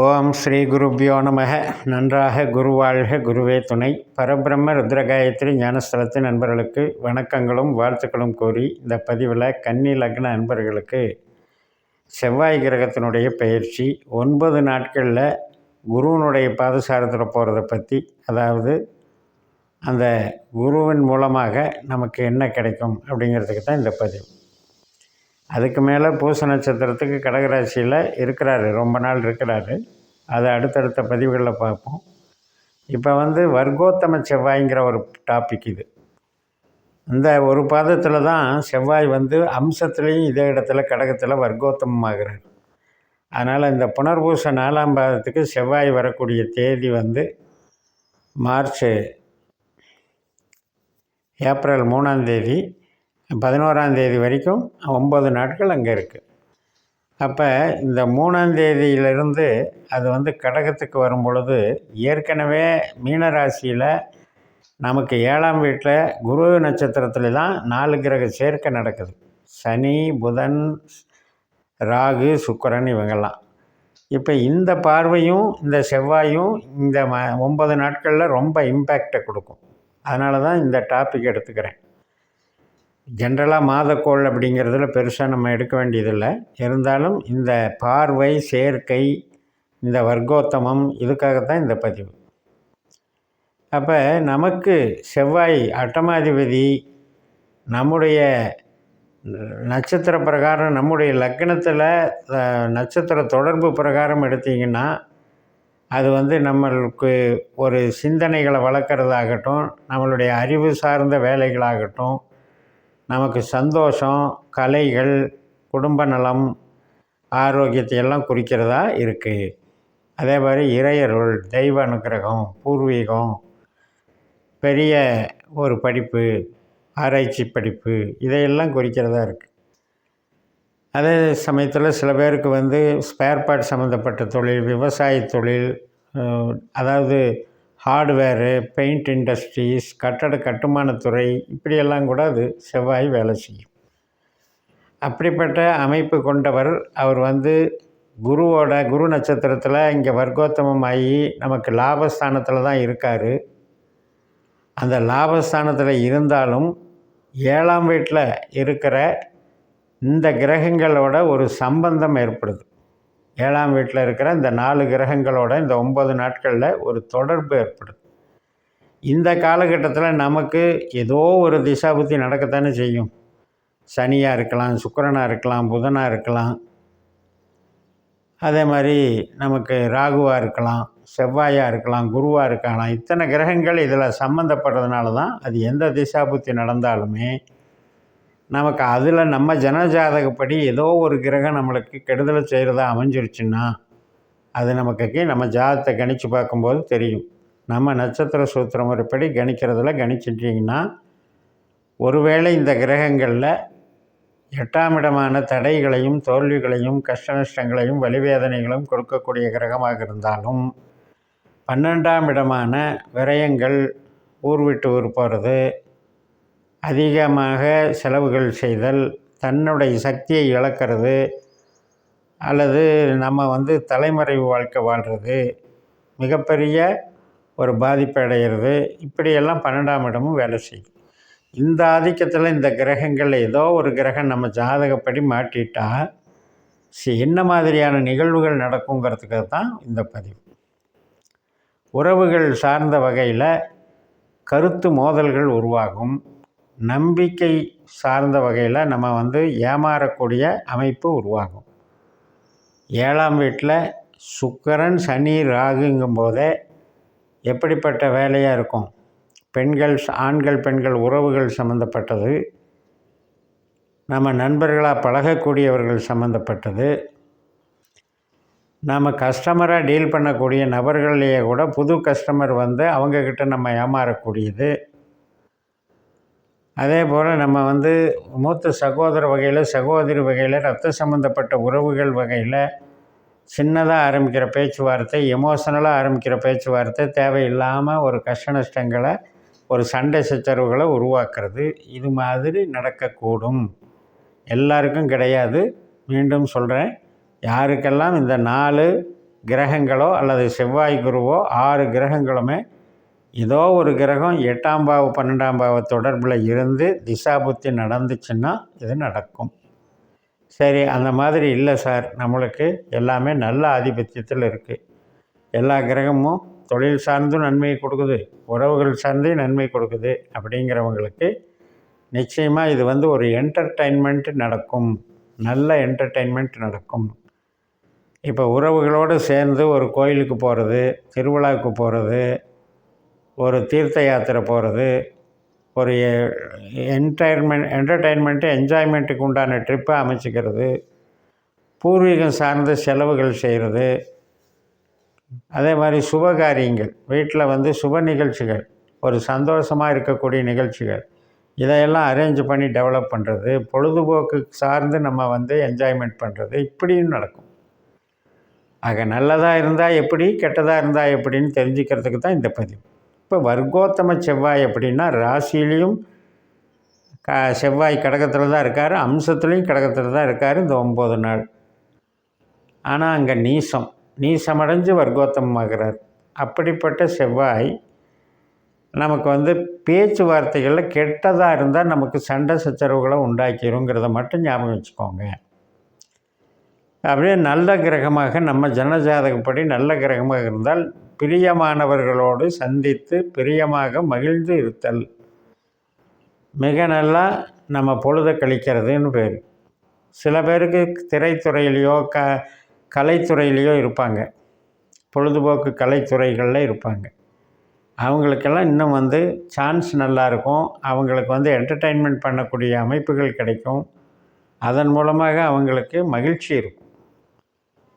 ஓம் ஸ்ரீ குருப்பியோ நமக. நன்றாக குருவாழ்க குருவே துணை. பரபிரம்ம ருத்ரகாயத்ரி ஞானஸ்தலத்தின் நண்பர்களுக்கு வணக்கங்களும் வாழ்த்துக்களும் கூறி இந்த பதிவில் கன்னி லக்ன நண்பர்களுக்கு செவ்வாய் கிரகத்தினுடைய பயிற்சி ஒன்பது நாட்களில் குருவனுடைய பாதசாரத்தில் போகிறத பற்றி அதாவது அந்த குருவின் மூலமாக நமக்கு என்ன கிடைக்கும் அப்படிங்கிறதுக்கு தான் இந்த பதிவு. அதுக்கு மேலே பூச நட்சத்திரத்துக்கு கடகராசியில் இருக்கிறாரு. ரொம்ப நாள் இருக்கிறாரு. அதை அடுத்தடுத்த பதிவுகளில் பார்ப்போம். இப்போ வந்து வர்க்கோத்தம செவ்வாய்ங்கிற ஒரு டாபிக் இது. இந்த ஒரு பாதத்தில் தான் செவ்வாய் வந்து அம்சத்துலேயும் இதே இடத்துல கடகத்தில் வர்க்கோத்தமமாகிறார். அதனால் இந்த புனர்பூச நாலாம் பாதத்துக்கு செவ்வாய் வரக்கூடிய தேதி வந்து மார்ச் ஏப்ரல் மூணாம் தேதி. பதினோராம் தேதி வரைக்கும் ஒம்பது நாட்கள் அங்கே இருக்குது அப்போ இந்த மூணாம் தேதியிலிருந்து அது வந்து கடகத்துக்கு வரும் பொழுது ஏற்கனவே மீனராசியில் நமக்கு ஏழாம் வீட்டில் குரு நட்சத்திரத்தில் தான் நாலு கிரக சேர்க்கை நடக்குது. சனி புதன் ராகு சுக்கரன் இவங்கெல்லாம். இப்போ இந்த பார்வையும் இந்த செவ்வாயும் இந்த ம ஒன்பது நாட்களில் ரொம்ப இம்பேக்டை கொடுக்கும். அதனால தான் இந்த டாபிக் எடுத்துக்கிறேன். ஜென்ரலாக மாதக்கோள் அப்படிங்கிறதுல பெருசாக நம்ம எடுக்க வேண்டியதில்லை. இருந்தாலும் இந்த பார்வை சேர்க்கை இந்த வர்க்கோத்தமம் இதுக்காகத்தான் இந்த பதிவு. அப்போ நமக்கு செவ்வாய் அட்டமாதிபதி நம்முடைய நட்சத்திர பிரகாரம் நம்முடைய லக்னத்தில் நட்சத்திர தொடர்பு பிரகாரம் எடுத்திங்கன்னா அது வந்து நம்மளுக்கு ஒரு சிந்தனைகளை வளர்க்குறதாகட்டும் நம்மளுடைய அறிவு சார்ந்த வேலைகளாகட்டும் நமக்கு சந்தோஷம் கலைகள் குடும்ப நலம் ஆரோக்கியத்தை எல்லாம் குறிக்கிறதா இருக்குது அதே மாதிரி இறையருள் தெய்வ அனுக்கிரகம் பூர்வீகம் பெரிய ஒரு படிப்பு ஆராய்ச்சி படிப்பு இதையெல்லாம் குறிக்கிறதா இருக்குது அதே சமயத்தில் சில பேருக்கு வந்து ஸ்பேர் பார்ட் சம்மந்தப்பட்ட தொழில் விவசாய தொழில் அதாவது ஹார்ட்வேரு பெயிண்ட் இண்டஸ்ட்ரீஸ் கட்டட கட்டுமானத்துறை இப்படியெல்லாம் கூட அது செவ்வாய் வேலை செய்யும். அப்படிப்பட்ட அமைப்பு கொண்டவர் அவர் வந்து குருவோட குரு நட்சத்திரத்தில் இங்கே வர்க்கோத்தமமாகி நமக்கு லாபஸ்தானத்தில் தான் இருக்கார். அந்த லாபஸ்தானத்தில் இருந்தாலும் ஏழாம் வீட்டில் இருக்கிற இந்த கிரகங்களோட ஒரு சம்பந்தம் ஏற்படுது. ஏழாம் வீட்டில் இருக்கிற இந்த நாலு கிரகங்களோட இந்த ஒம்பது நாட்களில் ஒரு தொடர்பு ஏற்படுது. இந்த காலகட்டத்தில் நமக்கு ஏதோ ஒரு திசாபுத்தி நடக்கத்தானே செய்யும். சனியாக இருக்கலாம் சுக்கரனாக இருக்கலாம் புதனாக இருக்கலாம். அதே மாதிரி நமக்கு ராகுவாக இருக்கலாம் செவ்வாயாக இருக்கலாம் குருவாக இருக்கலாம். இத்தனை கிரகங்கள் இதில் சம்மந்தப்படுறதுனால தான் அது எந்த திசாபுத்தி நடந்தாலுமே நமக்கு அதில் நம்ம ஜனஜாதகப்படி ஏதோ ஒரு கிரகம் நம்மளுக்கு கெடுதலை செய்கிறதா அமைஞ்சிருச்சுன்னா அது நமக்கு நம்ம ஜாதத்தை கணித்து பார்க்கும்போது தெரியும். நம்ம நட்சத்திர சூத்திர முறைப்படி கணிக்கிறதுல கணிச்சிட்டிங்கன்னா ஒருவேளை இந்த கிரகங்களில் எட்டாம் இடமான தடைகளையும் தோல்விகளையும் கஷ்ட நஷ்டங்களையும் வலிவேதனைகளும் கொடுக்கக்கூடிய கிரகமாக இருந்தாலும் பன்னெண்டாம் இடமான விரயங்கள் ஊர் விட்டு ஊர் போகிறது அதிகமாக செலவுகள் செய்தல் தன்னுடைய சக்தியை இழக்கிறது அல்லது நம்ம வந்து தலைமறைவு வாழ்க்கை வாழ்கிறது மிகப்பெரிய ஒரு பாதிப்பு அடைகிறது இப்படியெல்லாம் பன்னெண்டாம் இடமும் வேலை செய்யும். இந்த ஆதிக்கத்தில் இந்த கிரகங்களில் ஏதோ ஒரு கிரகம் நம்ம ஜாதகப்படி மாட்டிட்டால் என்ன மாதிரியான நிகழ்வுகள் நடக்குங்கிறதுக்கு தான் இந்த பதிவு. உறவுகள் சார்ந்த வகையில் கருத்து மோதல்கள் உருவாகும். நம்பிக்கை சார்ந்த வகையில் நம்ம வந்து ஏமாறக்கூடிய அமைப்பு உருவாகும். ஏழாம் வீட்டில் சுக்கரன் சனி ராகுங்கும் போதே எப்படிப்பட்ட வேலையாக இருக்கும்? பெண்கள் ஆண்கள் பெண்கள் உறவுகள் சம்மந்தப்பட்டது நம்ம நண்பர்களாக பழகக்கூடியவர்கள் சம்மந்தப்பட்டது நாம் கஸ்டமராக டீல் பண்ணக்கூடிய நபர்களையே கூட புது கஸ்டமர் வந்து அவங்கக்கிட்ட நம்ம ஏமாறக்கூடியது. அதே போல் நம்ம வந்து மூத்த சகோதர வகையில் சகோதரி வகையில் ரத்த சம்மந்தப்பட்ட உறவுகள் வகையில் சின்னதாக ஆரம்பிக்கிற பேச்சுவார்த்தை எமோஷனலாக ஆரம்பிக்கிற பேச்சுவார்த்தை தேவையில்லாமல் ஒரு கஷ்ட நஷ்டங்களை ஒரு சண்டை சச்சரவுகளை உருவாக்குறது. இது மாதிரி நடக்கக்கூடும். எல்லாருக்கும் கிடையாது. மீண்டும் சொல்கிறேன் யாருக்கெல்லாம் இந்த நாலு கிரகங்களோ அல்லது செவ்வாய் குருவோ ஆறு கிரகங்களுமே ஏதோ ஒரு கிரகம் எட்டாம் பாவ பன்னெண்டாம் பாவ தொடர்பில் இருந்து திசாபுத்தி நடந்துச்சுன்னா இது நடக்கும். சரி அந்த மாதிரி இல்லை சார். நம்மளுக்கு எல்லாமே நல்ல ஆதிபத்தியத்தில் இருக்குது எல்லா கிரகமும் தொழில் சார்ந்தும் நன்மை கொடுக்குது. உறவுகள் சார்ந்தே நன்மை கொடுக்குது அப்படிங்கிறவங்களுக்கு நிச்சயமாக இது வந்து ஒரு என்டர்டெயின்மெண்ட் நடக்கும். நல்ல என்டர்டெயின்மெண்ட் நடக்கும். இப்போ உறவுகளோடு சேர்ந்து ஒரு கோயிலுக்கு போகிறது திருவிழாவுக்கு போகிறது ஒரு தீர்த்த யாத்திரை போகிறது ஒரு என்டர்மெண்ட் என்டர்டெயின்மெண்ட்டு என்ஜாய்மெண்ட்டுக்கு உண்டான ட்ரிப்பை அமைச்சிக்கிறது பூர்வீகம் சார்ந்த செலவுகள் செய்கிறது அதே மாதிரி சுபகாரியங்கள் வீட்டில் வந்து சுப நிகழ்ச்சிகள் ஒரு சந்தோஷமாக இருக்கக்கூடிய நிகழ்ச்சிகள் இதையெல்லாம் அரேஞ்ச் பண்ணி டெவலப் பண்ணுறது பொழுதுபோக்கு சார்ந்து நம்ம வந்து என்ஜாய்மெண்ட் பண்ணுறது இப்படியும் நடக்கும். ஆக நல்லதாக இருந்தால் எப்படி கெட்டதாக இருந்தால் எப்படின்னு தெரிஞ்சுக்கிறதுக்கு தான் இந்த பதிவு. இப்போ வர்க்கோத்தம செவ்வாய் அப்படின்னா ராசியிலையும் க செவ்வாய் கடகத்தில் தான் இருக்கார் அம்சத்துலேயும் கடகத்தில் தான் இருக்கார் இந்த ஒம்பது நாள். ஆனால் அங்கே நீசம். நீசமடைஞ்சு வர்க்கோத்தமமாகிறார். அப்படிப்பட்ட செவ்வாய் நமக்கு வந்து பேச்சுவார்த்தைகளில் கெட்டதாக இருந்தால் நமக்கு சண்டை சச்சரவுகளை உண்டாக்கிருங்கிறத மட்டும் ஞாபகம் வச்சுக்கோங்க. அப்படியே நல்ல கிரகமாக நம்ம ஜனஜாதகப்படி நல்ல கிரகமாக இருந்தால் பிரியமானவர்களோடு சந்தித்து பிரியமாக மகிழ்ந்து இருத்தல். மிக நல்லா நம்ம பொழுதை கழிக்கிறதுன்னு பேர். சில பேருக்கு திரைத்துறையிலையோ க கலைத்துறையிலையோ இருப்பாங்க. பொழுதுபோக்கு கலைத்துறைகளில் இருப்பாங்க. அவங்களுக்கெல்லாம் இன்னும் வந்து சான்ஸ் நல்லாயிருக்கும் அவங்களுக்கு வந்து என்டர்டெயின்மெண்ட் பண்ணக்கூடிய அமைப்புகள் கிடைக்கும். அதன் மூலமாக அவங்களுக்கு மகிழ்ச்சி இருக்கும்.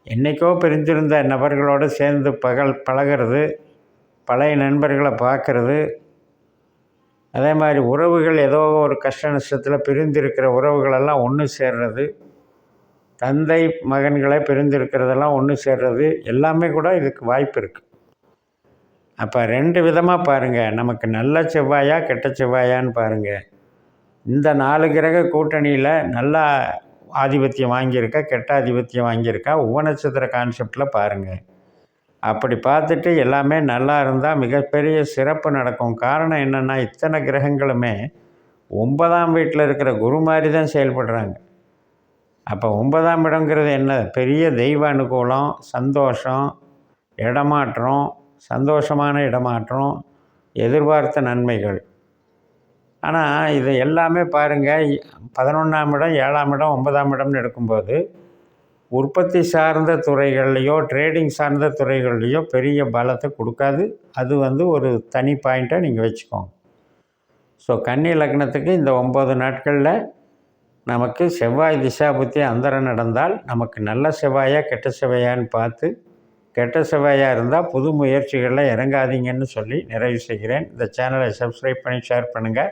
என்றைக்கோ பிரிஞ்சிருந்த நபர்களோடு சேர்ந்து பகல் பழகிறது பழைய நண்பர்களை பார்க்குறது. அதே மாதிரி உறவுகள் ஏதோ ஒரு கஷ்ட நஷ்டத்தில் பிரிந்திருக்கிற உறவுகளெல்லாம் ஒன்று சேர்றது. தந்தை மகன்களை பிரிந்திருக்கிறதெல்லாம் ஒன்று சேர்றது. எல்லாமே கூட இதுக்கு வாய்ப்பு இருக்குது அப்போ ரெண்டு விதமாக பாருங்கள் நமக்கு நல்ல செவ்வாயா கெட்ட செவ்வாயான்னு பாருங்கள் இந்த நாலு கிரக கூட்டணியில் நல்லா ஆதிபத்தியம் வாங்கியிருக்கா கெட்ட ஆதிபத்தியம் வாங்கியிருக்கா உபநட்சத்திர கான்செப்டில் பாருங்கள் அப்படி பார்த்துட்டு எல்லாமே நல்லா இருந்தால் மிகப்பெரிய சிறப்பு நடக்கும். காரணம் என்னென்னா இத்தனை கிரகங்களுமே ஒன்பதாம் வீட்டில் இருக்கிற குரு மாதிரி தான் செயல்படுறாங்க. அப்போ ஒன்பதாம் இடங்கிறது என்ன? பெரிய தெய்வ அனுகூலம் சந்தோஷம் இடமாற்றம் சந்தோஷமான இடமாற்றம் எதிர்பார்த்த நன்மைகள். ஆனால் இது எல்லாமே பாருங்கள் பதினொன்றாம் இடம் ஏழாம் இடம் ஒன்பதாம் இடம்னு எடுக்கும்போது உற்பத்தி சார்ந்த துறைகள்லையோ ட்ரேடிங் சார்ந்த துறைகள்லையோ பெரிய பலத்தை கொடுக்காது. அது வந்து ஒரு தனி பாயிண்ட்டாக நீங்கள் வச்சுக்கோங்க. ஸோ கன்னி லக்னத்துக்கு இந்த ஒம்பது நாட்களில் நமக்கு செவ்வாய் திசா புத்தி அந்தரம் நடந்தால் நமக்கு நல்ல செவ்வாயா கெட்ட செவ்வாயான்னு பார்த்து கெட்ட செவ்வாயாக இருந்தால் புது முயற்சிகளில் இறங்காதீங்கன்னு சொல்லி நிறைவு செய்கிறேன். இந்த சேனலை சப்ஸ்கிரைப் பண்ணி ஷேர் பண்ணுங்கள்